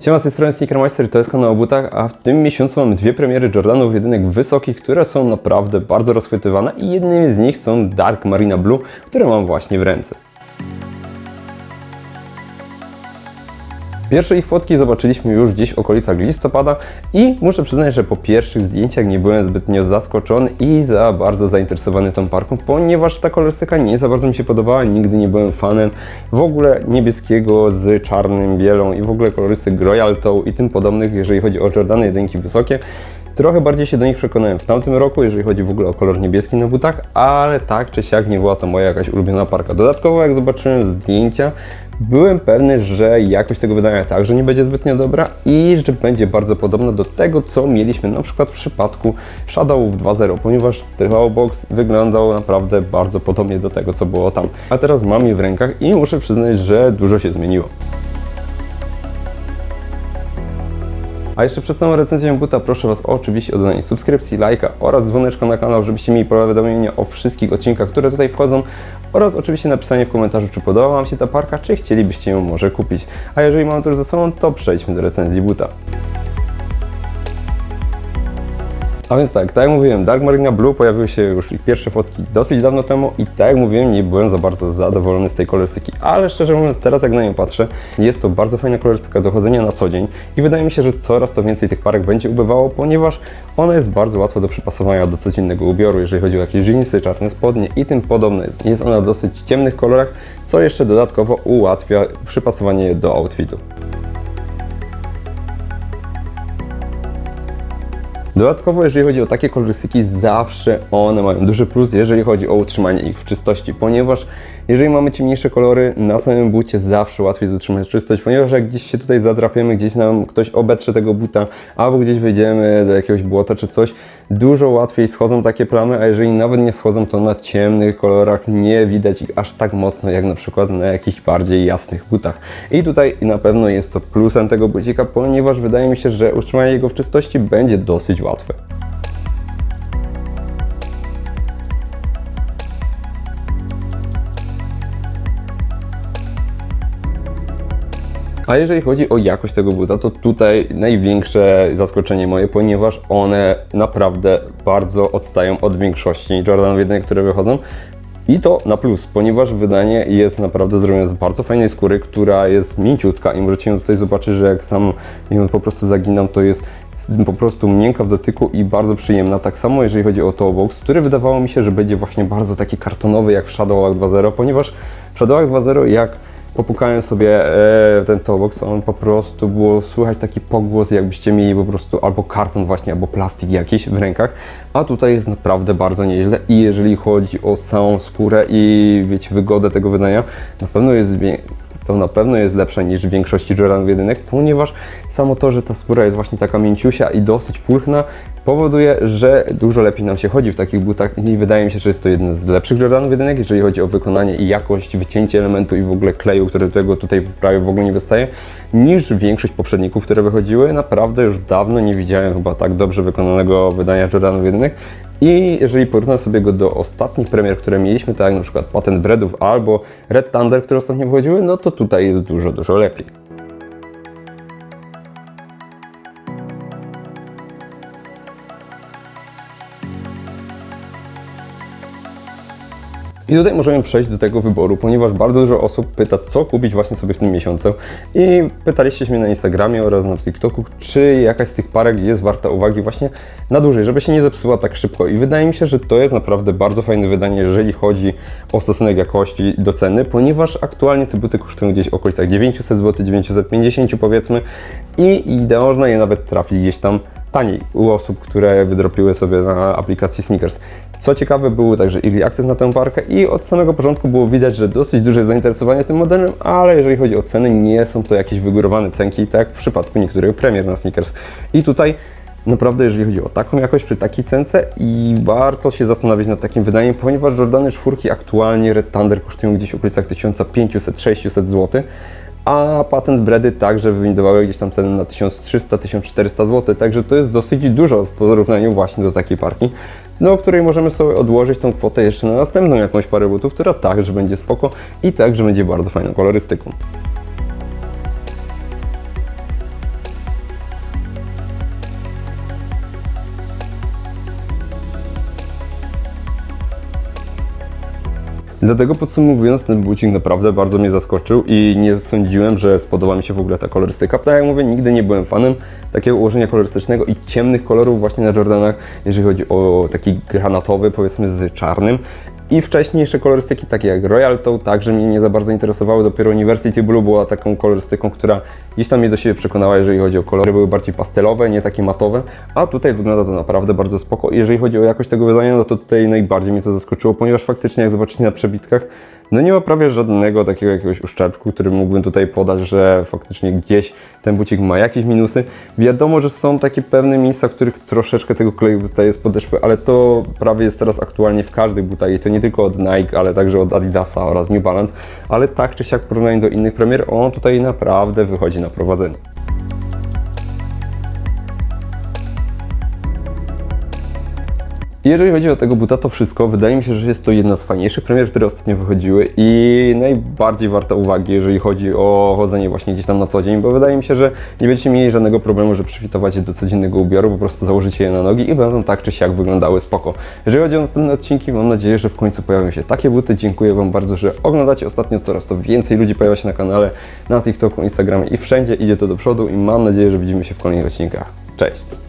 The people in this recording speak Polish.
Siema, z tej strony Sneakermeister to jest kanał o butach, a w tym miesiącu mamy dwie premiery Jordanów jedynek wysokich, które są naprawdę bardzo rozchwytywane i jednymi z nich są Dark Marina Blue, które mam właśnie w ręce. Pierwsze ich fotki zobaczyliśmy już gdzieś w okolicach listopada i muszę przyznać, że po pierwszych zdjęciach nie byłem zbytnio zaskoczony i za bardzo zainteresowany tą parką, ponieważ ta kolorystyka nie za bardzo mi się podobała, nigdy nie byłem fanem w ogóle niebieskiego z czarnym, bielą i w ogóle kolorystyk Royal Toe i tym podobnych, jeżeli chodzi o Jordany jedynki wysokie. Trochę bardziej się do nich przekonałem w tamtym roku, jeżeli chodzi w ogóle o kolor niebieski na butach, ale tak czy siak nie była to moja jakaś ulubiona parka. Dodatkowo jak zobaczyłem zdjęcia, byłem pewny, że jakość tego wydania także nie będzie zbytnio dobra i że będzie bardzo podobna do tego, co mieliśmy na przykład w przypadku Shadowów 2.0, ponieważ Box wyglądał naprawdę bardzo podobnie do tego, co było tam. A teraz mam je w rękach i muszę przyznać, że dużo się zmieniło. A jeszcze przed samą recenzją buta proszę Was oczywiście o dodanie subskrypcji, lajka oraz dzwoneczka na kanał, żebyście mieli powiadomienia o wszystkich odcinkach, które tutaj wchodzą oraz oczywiście napisanie w komentarzu, czy podoba Wam się ta parka, czy chcielibyście ją może kupić. A jeżeli mam to już za sobą, to przejdźmy do recenzji buta. A więc tak, tak jak mówiłem, Dark Marina Blue pojawiły się już ich pierwsze fotki dosyć dawno temu i tak jak mówiłem, nie byłem za bardzo zadowolony z tej kolorystyki, ale szczerze mówiąc, teraz jak na nią patrzę, jest to bardzo fajna kolorystyka do chodzenia na co dzień i wydaje mi się, że coraz to więcej tych parek będzie ubywało, ponieważ ona jest bardzo łatwa do przypasowania do codziennego ubioru, jeżeli chodzi o jakieś dżinsy, czarne spodnie i tym podobne. Jest ona w dosyć ciemnych kolorach, co jeszcze dodatkowo ułatwia przypasowanie do outfitu. Dodatkowo, jeżeli chodzi o takie kolorystyki, zawsze one mają duży plus, jeżeli chodzi o utrzymanie ich w czystości, ponieważ jeżeli mamy ciemniejsze kolory, na samym bucie zawsze łatwiej utrzymać czystość, ponieważ jak gdzieś się tutaj zadrapiemy, gdzieś nam ktoś obetrze tego buta, albo gdzieś wejdziemy do jakiegoś błota czy coś, dużo łatwiej schodzą takie plamy, a jeżeli nawet nie schodzą, to na ciemnych kolorach nie widać ich aż tak mocno, jak na przykład na jakichś bardziej jasnych butach. I tutaj na pewno jest to plusem tego bucika, ponieważ wydaje mi się, że utrzymanie jego w czystości będzie dosyć łatwe. A jeżeli chodzi o jakość tego buta, to tutaj największe zaskoczenie moje, ponieważ one naprawdę bardzo odstają od większości Jordanów 1, które wychodzą. I to na plus, ponieważ wydanie jest naprawdę zrobione z bardzo fajnej skóry, która jest mięciutka i możecie ją tutaj zobaczyć, że jak sam ją po prostu zaginam, to jest po prostu miękka w dotyku i bardzo przyjemna. Tak samo jeżeli chodzi o toe box, który wydawało mi się, że będzie właśnie bardzo taki kartonowy jak w Shadowach 2.0, ponieważ w Shadowach 2.0 jak popukałem sobie e, w ten toebox, on po prostu było słychać taki pogłos, jakbyście mieli po prostu albo karton właśnie, albo plastik jakiś w rękach, a tutaj jest naprawdę bardzo nieźle i jeżeli chodzi o samą skórę i wiecie, wygodę tego wydania, na pewno jest to na pewno jest lepsze niż w większości Jordanów jedynek, ponieważ samo to, że ta skóra jest właśnie taka mięciusia i dosyć pulchna, powoduje, że dużo lepiej nam się chodzi w takich butach i wydaje mi się, że jest to jeden z lepszych Jordanów jedynek, jeżeli chodzi o wykonanie i jakość, wycięcie elementu i w ogóle kleju, który tego tutaj prawie w ogóle nie wystaje, niż większość poprzedników, które wychodziły. Naprawdę już dawno nie widziałem chyba tak dobrze wykonanego wydania Jordanów jedynek. I jeżeli porównam sobie go do ostatnich premier, które mieliśmy, tak jak na przykład Patent Breadów albo Red Thunder, które ostatnio wychodziły, no to tutaj jest dużo, dużo lepiej. I tutaj możemy przejść do tego wyboru, ponieważ bardzo dużo osób pyta, co kupić właśnie sobie w tym miesiącu. I pytaliście mnie na Instagramie oraz na TikToku, czy jakaś z tych parek jest warta uwagi właśnie na dłużej, żeby się nie zepsuła tak szybko. I wydaje mi się, że to jest naprawdę bardzo fajne wydanie, jeżeli chodzi o stosunek jakości do ceny, ponieważ aktualnie te buty kosztują gdzieś w okolicach 900 zł, 950 powiedzmy i, i można je nawet trafić gdzieś tam taniej u osób, które wydropiły sobie na aplikacji Sneakers. Co ciekawe, był także early access na tę parkę i od samego początku było widać, że dosyć duże zainteresowanie tym modelem, ale jeżeli chodzi o ceny, nie są to jakieś wygórowane cenki, tak jak w przypadku niektórych premier na Sneakers. I tutaj naprawdę, jeżeli chodzi o taką jakość przy takiej cence i warto się zastanowić nad takim wydaniem, ponieważ Jordany 4 aktualnie Red Thunder kosztują gdzieś w okolicach 1500-600 zł, a patent Bredy także wywindowały gdzieś tam cenę na 1300-1400 zł, także to jest dosyć dużo w porównaniu właśnie do takiej parki, no o której możemy sobie odłożyć tą kwotę jeszcze na następną jakąś parę butów, która także będzie spoko i także będzie bardzo fajną kolorystyką. Dlatego podsumowując, ten bucik naprawdę bardzo mnie zaskoczył i nie sądziłem, że spodoba mi się w ogóle ta kolorystyka. Tak jak mówię, nigdy nie byłem fanem takiego ułożenia kolorystycznego i ciemnych kolorów właśnie na Jordanach, jeżeli chodzi o taki granatowy, powiedzmy z czarnym. I wcześniejsze kolorystyki, takie jak Royal Toe, także mnie nie za bardzo interesowały. Dopiero University Blue była taką kolorystyką, która gdzieś tam mnie do siebie przekonała, jeżeli chodzi o kolory. Były bardziej pastelowe, nie takie matowe, a tutaj wygląda to naprawdę bardzo spoko. Jeżeli chodzi o jakość tego wydania, no to tutaj najbardziej mnie to zaskoczyło, ponieważ faktycznie jak zobaczycie na przebitkach, no nie ma prawie żadnego takiego jakiegoś uszczerbku, który mógłbym tutaj podać, że faktycznie gdzieś ten bucik ma jakieś minusy. Wiadomo, że są takie pewne miejsca, w których troszeczkę tego kleju wystaje z podeszwy, ale to prawie jest teraz aktualnie w każdych butach i to nie tylko od Nike, ale także od Adidasa oraz New Balance, ale tak czy siak w porównaniu do innych premier, on tutaj naprawdę wychodzi na prowadzenie. Jeżeli chodzi o tego buta, to wszystko. Wydaje mi się, że jest to jedna z fajniejszych premier, które ostatnio wychodziły i najbardziej warta uwagi, jeżeli chodzi o chodzenie właśnie gdzieś tam na co dzień, bo wydaje mi się, że nie będziecie mieli żadnego problemu, że przyfitować je do codziennego ubioru, po prostu założycie je na nogi i będą tak czy siak wyglądały spoko. Jeżeli chodzi o następne odcinki, mam nadzieję, że w końcu pojawią się takie buty. Dziękuję Wam bardzo, że oglądacie ostatnio coraz to więcej ludzi pojawia się na kanale, na TikToku, Instagramie i wszędzie idzie to do przodu i mam nadzieję, że widzimy się w kolejnych odcinkach. Cześć!